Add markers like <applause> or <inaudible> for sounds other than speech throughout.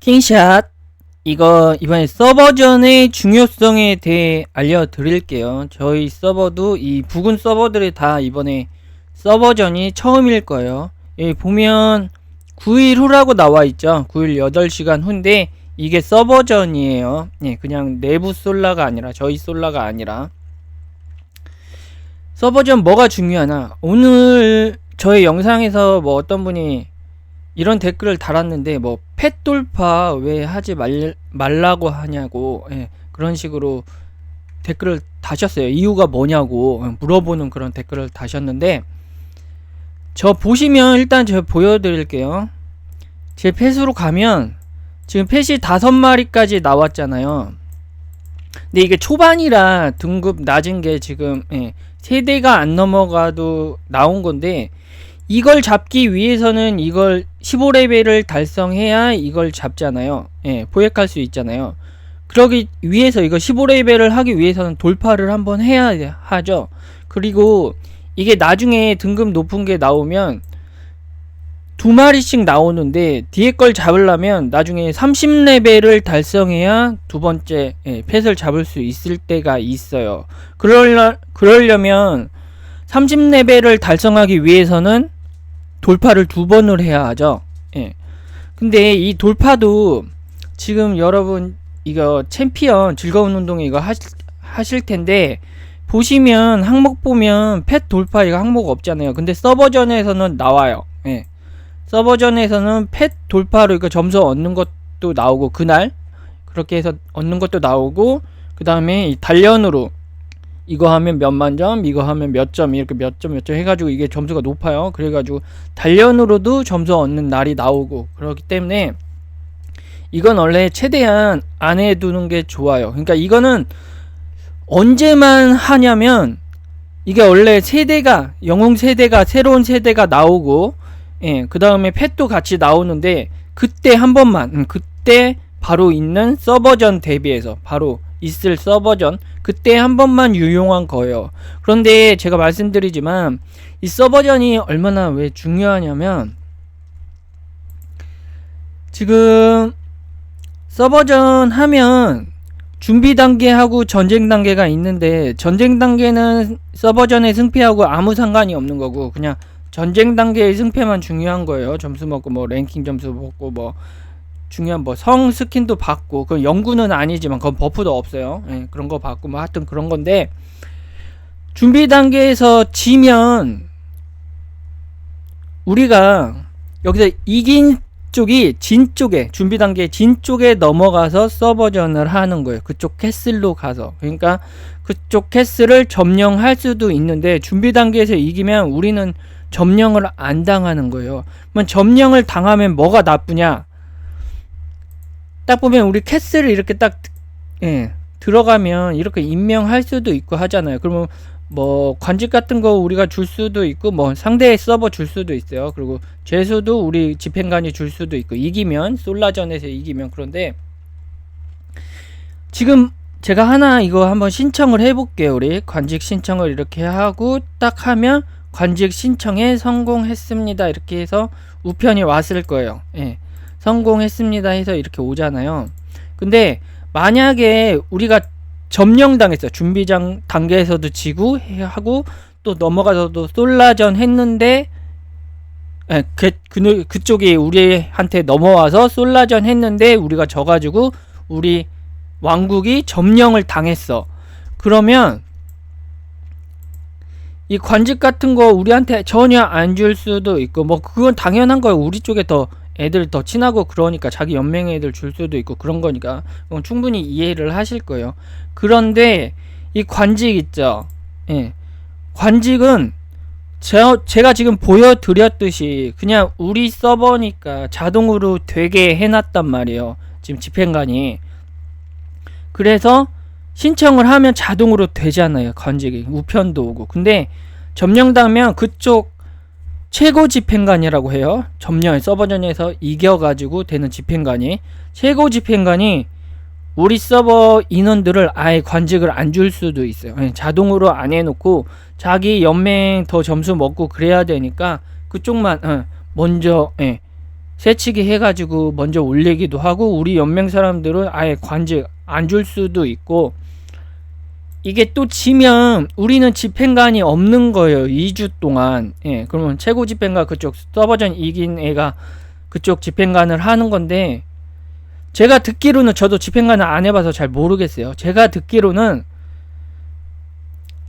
킹샷 이거 이번에 서버전의 중요성에 대해 알려드릴게요. 저희 서버도 이 부근 서버들이 다 이번에 서버전이 처음일 거예요. 여기 보면 9일 후라고 나와 있죠. 9일 8시간 후인데 이게 서버전이에요. 예, 그냥 내부 솔라가 아니라 저희 솔라가 아니라 서버전 뭐가 중요하나? 오늘 저희 영상에서 뭐 어떤 분이 이런 댓글을 달았는데 뭐 펫 돌파 왜 하지 말, 말라고 하냐고 예, 그런 식으로 댓글을 다셨어요. 이유가 뭐냐고 예, 물어보는 그런 댓글을 다셨는데 저 보시면 일단 제가 보여드릴게요. 제 펫으로 가면 지금 펫이 다섯 마리까지 나왔잖아요. 근데 이게 초반이라 등급 낮은 게 지금 예, 세대가 안 넘어가도 나온 건데 이걸 잡기 위해서는 이걸 15레벨을 달성해야 이걸 잡잖아요. 예, 포획할 수 있잖아요. 그러기 위해서 이거 15레벨을 하기 위해서는 돌파를 한번 해야 하죠. 그리고 이게 나중에 등급 높은 게 나오면 두 마리씩 나오는데 뒤에 걸 잡으려면 나중에 30레벨을 달성해야 두 번째 예, 펫을 잡을 수 있을 때가 있어요. 그러려, 그러려면 30레벨을 달성하기 위해서는 돌파를 두 번을 해야 하죠. 예. 근데 이 돌파도 지금 여러분 이거 챔피언 즐거운 운동 이거 하실, 하실 텐데 보시면 항목 보면 펫 돌파 이거 항목 없잖아요. 근데 서버전에서는 나와요. 예. 서버전에서는 펫 돌파로 이거 점수 얻는 것도 나오고 그날 그렇게 해서 얻는 것도 나오고 그 다음에 단련으로 이거 하면 몇만 점, 이거 하면 몇 점, 이렇게 몇 점, 몇 점 해가지고 이게 점수가 높아요. 그래가지고 단련으로도 점수 얻는 날이 나오고 그렇기 때문에 이건 원래 최대한 안 해두는 게 좋아요. 그러니까 이거는 언제만 하냐면 이게 원래 세대가 영웅 세대가 새로운 세대가 나오고 예, 그 다음에 펫도 같이 나오는데 그때 한 번만 음, 그때 바로 있는 서버전 대비해서 바로 있을 서버전 그때 한 번만 유용한 거예요. 그런데 제가 말씀드리지만 이 서버전이 얼마나 왜 중요하냐면 지금 서버전 하면 준비 단계하고 전쟁 단계가 있는데 전쟁 단계는 서버전의 승패하고 아무 상관이 없는 거고 그냥 전쟁 단계의 승패만 중요한 거예요. 점수 먹고 뭐 랭킹 점수 먹고 뭐 중요한 뭐 성 스킨도 받고 그 연구는 아니지만 그건 버프도 없어요. 예, 그런 거 받고 뭐 하여튼 그런 건데 준비 단계에서 지면 우리가 여기서 이긴 쪽이 진 쪽에 준비 단계 진 쪽에 넘어가서 서버전을 하는 거예요. 그쪽 캐슬로 가서 그러니까 그쪽 캐슬을 점령할 수도 있는데 준비 단계에서 이기면 우리는 점령을 안 당하는 거예요. 그러면 점령을 당하면 뭐가 나쁘냐? 딱 보면 우리 캐슬을 이렇게 딱 예, 들어가면 이렇게 임명할 수도 있고 하잖아요. 그러면 뭐 관직 같은 거 우리가 줄 수도 있고 뭐 상대의 서버 줄 수도 있어요. 그리고 죄수도 우리 집행관이 줄 수도 있고 이기면 솔라전에서 이기면 그런데 지금 제가 하나 이거 한번 신청을 해볼게요. 우리 관직 신청을 이렇게 하고 딱 하면 관직 신청에 성공했습니다. 이렇게 해서 우편이 왔을 거예요. 예. 성공했습니다 해서 이렇게 오잖아요. 근데 만약에 우리가 점령당했어요. 준비장 단계에서도 지고 하고 또 넘어가서도 솔라전 했는데 예, 그, 그, 그쪽이 우리한테 넘어와서 솔라전 했는데 우리가 져가지고 우리 왕국이 점령을 당했어. 그러면 이 관직 같은 거 우리한테 전혀 안 줄 수도 있고 뭐 그건 당연한 거예요. 우리 쪽에 더 애들 더 친하고 그러니까 자기 연맹 애들 줄 수도 있고 그런 거니까 충분히 이해를 하실 거예요. 그런데 이 관직 있죠. 예. 관직은 제, 제가 지금 보여드렸듯이 그냥 우리 서버니까 자동으로 되게 해놨단 말이에요. 지금 집행관이. 그래서 신청을 하면 자동으로 되잖아요. 관직이. 우편도 오고. 근데 점령당면 그쪽 최고 집행관이라고 해요. 점령 서버전에서 이겨가지고 되는 집행관이 최고 집행관이 우리 서버 인원들을 아예 관직을 안 줄 수도 있어요. 예, 자동으로 안 해놓고 자기 연맹 더 점수 먹고 그래야 되니까 그쪽만 어, 먼저 예, 새치기 해가지고 먼저 올리기도 하고 우리 연맹 사람들은 아예 관직 안 줄 수도 있고 이게 또 지면 우리는 집행관이 없는 거예요. 2주 동안. 예, 그러면 최고 집행관 그쪽 서버전 이긴 애가 그쪽 집행관을 하는 건데 제가 듣기로는 저도 집행관을 안 해봐서 잘 모르겠어요. 제가 듣기로는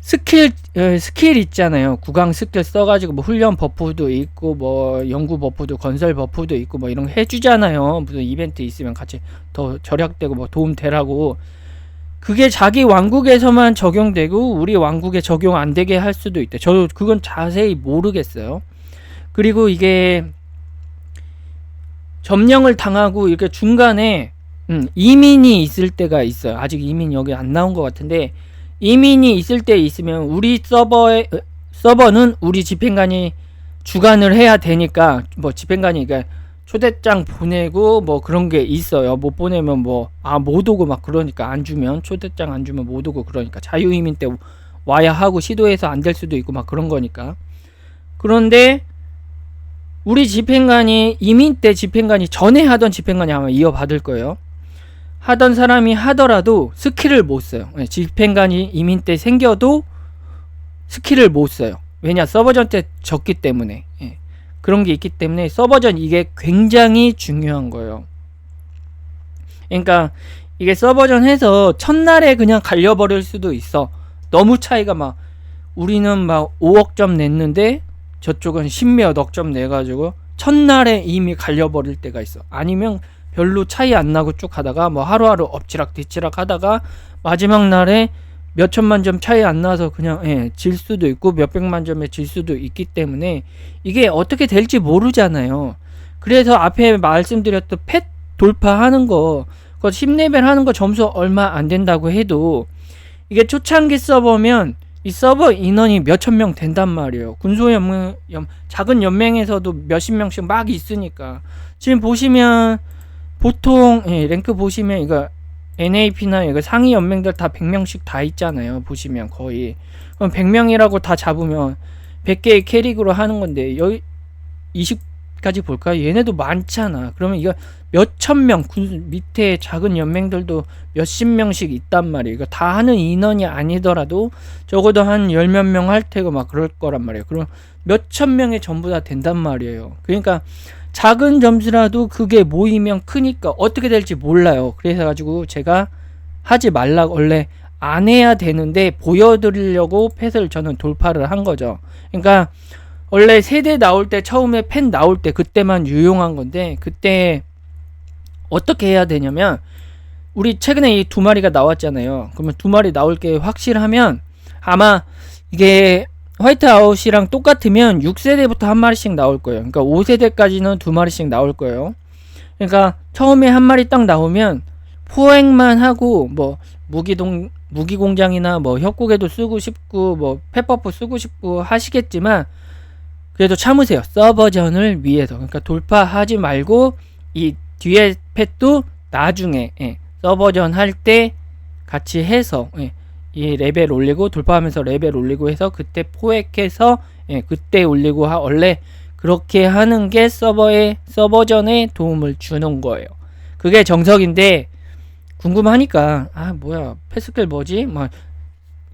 스킬 어, 스킬 있잖아요. 구강 스킬 써가지고 뭐 훈련 버프도 있고 뭐 연구 버프도 건설 버프도 있고 뭐 이런 거 해주잖아요. 무슨 이벤트 있으면 같이 더 절약되고 뭐 도움 되라고 그게 자기 왕국에서만 적용되고 우리 왕국에 적용 안 되게 할 수도 있대. 저도 그건 자세히 모르겠어요. 그리고 이게 점령을 당하고 이렇게 중간에 음, 이민이 있을 때가 있어요. 아직 이민 여기 안 나온 것 같은데 이민이 있을 때 있으면 우리 서버에 어, 서버는 우리 집행관이 주관을 해야 되니까 뭐 집행관이 그러니까 초대장 보내고 뭐 그런 게 있어요. 못 보내면 뭐 아 못 오고 막 그러니까 안 주면 초대장 안 주면 못 오고 그러니까 자유이민 때 와야 하고 시도해서 안 될 수도 있고 막 그런 거니까. 그런데 우리 집행관이 이민 때 집행관이 전에 하던 집행관이 아마 이어받을 거예요. 하던 사람이 하더라도 스킬을 못 써요. 네, 집행관이 이민 때 생겨도 스킬을 못 써요. 왜냐 서버전 때 졌기 때문에 예. 그런 게 있기 때문에 서버전 이게 굉장히 중요한 거예요. 그러니까 이게 서버전 해서 첫날에 그냥 갈려버릴 수도 있어. 너무 차이가 막 우리는 막 5억 점 냈는데 저쪽은 10몇 억점 내가지고 첫날에 이미 갈려버릴 때가 있어. 아니면 별로 차이 안 나고 쭉 하다가 뭐 하루하루 엎치락 뒤치락 하다가 마지막 날에 몇 천만 점 차이 안 나서 그냥 예, 질 수도 있고 몇 백만 점에 질 수도 있기 때문에 이게 어떻게 될지 모르잖아요. 그래서 앞에 말씀드렸던 펫 돌파하는 거, 그 10레벨 하는 거 점수 얼마 안 된다고 해도 이게 초창기 서버면 이 서버 인원이 몇천 명 된단 말이에요. 군소연맹, 작은 연맹에서도 몇십 명씩 막 있으니까. 지금 보시면 보통 예, 랭크 보시면 이거 NAP나 이거 상위 연맹들 다 100명씩 다 있잖아요. 보시면 거의. 그럼 100명이라고 다 잡으면 100개의 캐릭으로 하는 건데 여기 20 까지 볼까요? 얘네도 많잖아. 그러면 이거 몇천 명 밑에 작은 연맹들도 몇십 명씩 있단 말이에요. 이거 다 하는 인원이 아니더라도 적어도 한 열 몇 명 할 테고 막 그럴 거란 말이에요. 그럼 몇천 명이 전부 다 된단 말이에요. 그러니까 작은 점수라도 그게 모이면 크니까 어떻게 될지 몰라요. 그래서 가지고 제가 하지 말라 원래 안 해야 되는데 보여드리려고 펫을 저는 돌파를 한 거죠. 그러니까 원래 세대 나올 때 처음에 펜 나올 때 그때만 유용한 건데 그때 어떻게 해야 되냐면 우리 최근에 이 두 마리가 나왔잖아요. 그러면 두 마리 나올 게 확실하면 아마 이게 화이트 아웃이랑 똑같으면 6세대부터 한 마리씩 나올 거예요. 그러니까 5세대까지는 두 마리씩 나올 거예요. 그러니까 처음에 한 마리 딱 나오면 포획만 하고 뭐 무기동 무기 공장이나 뭐 협곡에도 쓰고 싶고 뭐 페퍼프 쓰고 싶고 하시겠지만 그래도 참으세요. 서버전을 위해서. 그러니까 돌파하지 말고 이 뒤에 펫도 나중에 예, 서버전 할 때 같이 해서 예, 이 레벨 올리고 돌파하면서 레벨 올리고 해서 그때 포획해서 예, 그때 올리고 하, 원래 그렇게 하는 게 서버에 서버전에 도움을 주는 거예요. 그게 정석인데 궁금하니까 아 뭐야 패스클 뭐지? 막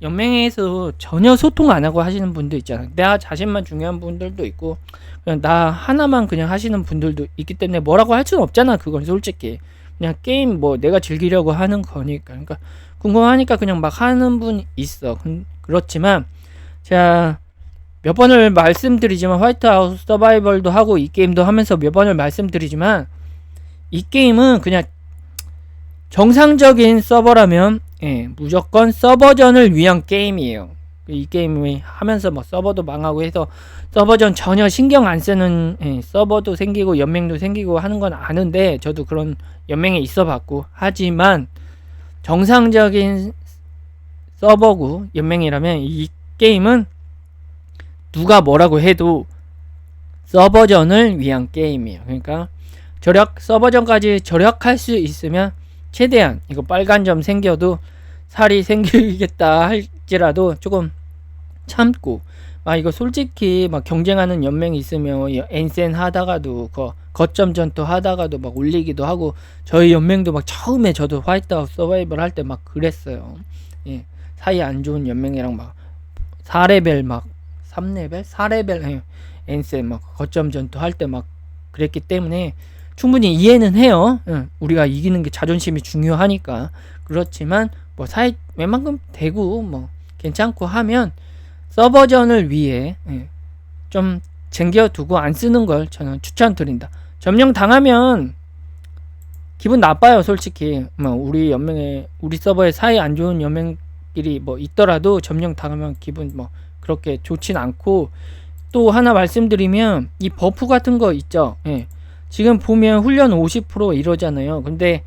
연맹에서 전혀 소통 안 하고 하시는 분들 있잖아요. 나 자신만 중요한 분들도 있고 그냥 나 하나만 그냥 하시는 분들도 있기 때문에 뭐라고 할 수는 없잖아. 그건 솔직히 그냥 게임 뭐 내가 즐기려고 하는 거니까. 그러니까 궁금하니까 그냥 막 하는 분 있어. 그렇지만 제가 몇 번을 말씀드리지만 화이트하우스 서바이벌도 하고 이 게임도 하면서 몇 번을 말씀드리지만 이 게임은 그냥 정상적인 서버라면 예, 무조건 서버전을 위한 게임이에요. 이 게임이 하면서 뭐 서버도 망하고 해서 서버전 전혀 신경 안 쓰는 예, 서버도 생기고 연맹도 생기고 하는 건 아는데 저도 그런 연맹에 있어 봤고 하지만 정상적인 서버구 연맹이라면 이 게임은 누가 뭐라고 해도 서버전을 위한 게임이에요. 그러니까 절약 서버전까지 절약할 수 있으면 최대한 이거 빨간 점 생겨도 살이 생기겠다 할지라도 조금 참고 막 이거 솔직히 막 경쟁하는 연맹이 있으면 엔센 하다가도 그 거점 전투 하다가도 막 올리기도 하고 저희 연맹도 막 처음에 저도 화이트아웃 서바이벌 할 때 막 그랬어요. 예. 사이 안 좋은 연맹이랑 막 4레벨 막 3레벨? 4레벨 예. 엔셀 막 거점 전투 할 때 막 그랬기 때문에 충분히 이해는 해요. 예. 우리가 이기는 게 자존심이 중요하니까. 그렇지만 뭐 사이 웬만큼 되고 뭐 괜찮고 하면 서버전을 위해 예. 좀 쟁겨두고 안 쓰는 걸 저는 추천드린다. 점령 당하면 기분 나빠요, 솔직히. 뭐 우리 연맹에 우리 서버에 사이 안 좋은 연맹끼리 뭐 있더라도 점령 당하면 기분 뭐 그렇게 좋진 않고 또 하나 말씀드리면 이 버프 같은 거 있죠. 예. 지금 보면 훈련 50% 이러잖아요. 근데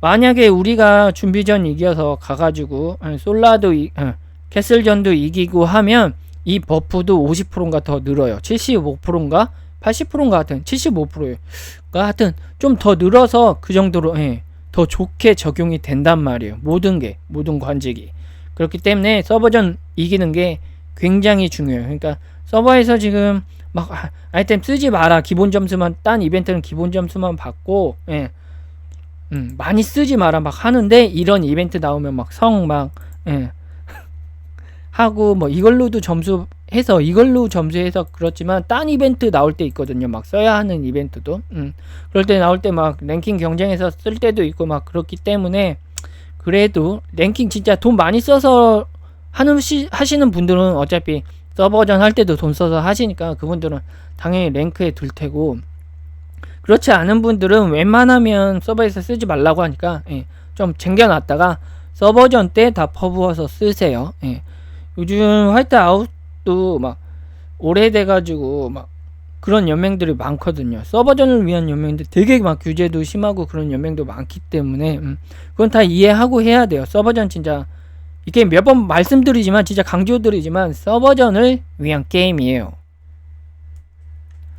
만약에 우리가 준비전 이겨서 가가지고 예, 솔라도 이, 예, 캐슬전도 이기고 하면 이 버프도 50%인가 더 늘어요. 75%인가 80%인가 하여튼 75%예요. 그러니까 하여튼 좀 더 늘어서 그 정도로 예, 더 좋게 적용이 된단 말이에요. 모든 게 모든 관직이 그렇기 때문에 서버전 이기는 게 굉장히 중요해요. 그러니까 서버에서 지금 막 아, 아이템 쓰지 마라. 기본 점수만 딴 이벤트는 기본 점수만 받고 예. 음, 많이 쓰지 마라 막 하는데 이런 이벤트 나오면 막 성막 예. <laughs> 하고 뭐 이걸로도 점수 해서 이걸로 점수해서 그렇지만 딴 이벤트 나올 때 있거든요. 막 써야 하는 이벤트도. 음. 그럴 때 나올 때 막 랭킹 경쟁에서 쓸 때도 있고 막 그렇기 때문에 그래도 랭킹 진짜 돈 많이 써서 하는 시, 하시는 분들은 어차피 서버전 할 때도 돈 써서 하시니까 그분들은 당연히 랭크에 둘 테고 그렇지 않은 분들은 웬만하면 서버에서 쓰지 말라고 하니까 예, 좀 쟁겨놨다가 서버전 때 다 퍼부어서 쓰세요. 예. 요즘 화이트 아웃도 막 오래돼가지고 막 그런 연맹들이 많거든요. 서버전을 위한 연맹들 되게 막 규제도 심하고 그런 연맹도 많기 때문에 음, 그건 다 이해하고 해야 돼요. 서버전 진짜 이게 몇 번 말씀드리지만 진짜 강조드리지만 서버전을 위한 게임이에요.